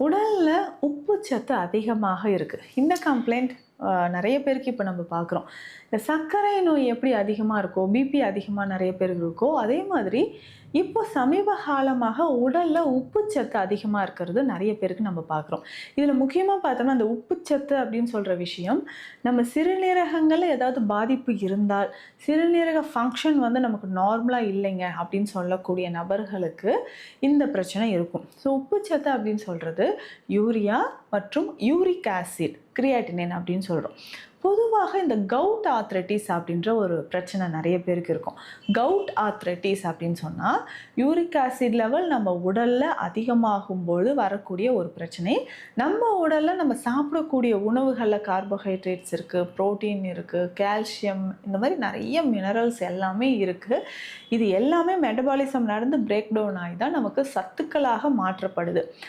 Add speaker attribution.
Speaker 1: உடலில் உப்பு சத்து அதிகமாக இருக்குது இந்த கம்ப்ளைண்ட் நிறைய பேருக்கு இப்போ நம்ம பார்க்குறோம் இந்த சர்க்கரை நோய் எப்படி அதிகமாக இருக்கோ பிபி அதிகமாக நிறைய பேருக்கு இருக்கோ அதே மாதிரி இப்போ சமீப காலமாக உடலில் உப்புச்சத்து அதிகமாக இருக்கிறது நிறைய பேருக்கு நம்ம பார்க்குறோம் இதில் முக்கியமாக பார்த்தோம்னா அந்த உப்புச்சத்து அப்படின்னு சொல்கிற விஷயம் நம்ம சிறுநீரகங்களில் ஏதாவது பாதிப்பு இருந்தால் சிறுநீரக ஃபங்க்ஷன் வந்து நமக்கு நார்மலாக இல்லைங்க அப்படின்னு சொல்லக்கூடிய நபர்களுக்கு இந்த பிரச்சனை இருக்கும். ஸோ உப்புச்சத்து அப்படின்னு சொல்கிறது யூரியா மற்றும் யூரிக் ஆசிட் கிரியாட்டினின் அப்படின்னு சொல்கிறோம் பொதுவாக இந்த கவுட் ஆத்ரட்டிஸ் அப்படின்ற ஒரு பிரச்சனை நிறைய பேருக்கு இருக்கும். கவுட் ஆத்ரட்டிஸ் அப்படின்னு சொன்னால் யூரிக் ஆசிட் லெவல் நம்ம உடலில் அதிகமாகும்போது வரக்கூடிய ஒரு பிரச்சனை. நம்ம உடலில் நம்ம சாப்பிடக்கூடிய உணவுகளில் கார்போஹைட்ரேட்ஸ் இருக்குது ப்ரோட்டீன் இருக்குது கால்சியம் இந்த மாதிரி நிறைய மினரல்ஸ் எல்லாமே இருக்குது இது எல்லாமே மெட்டபாலிசம் நடந்து பிரேக் டவுன் ஆகி தான் நமக்கு சத்துக்களாக மாற்றப்படுது.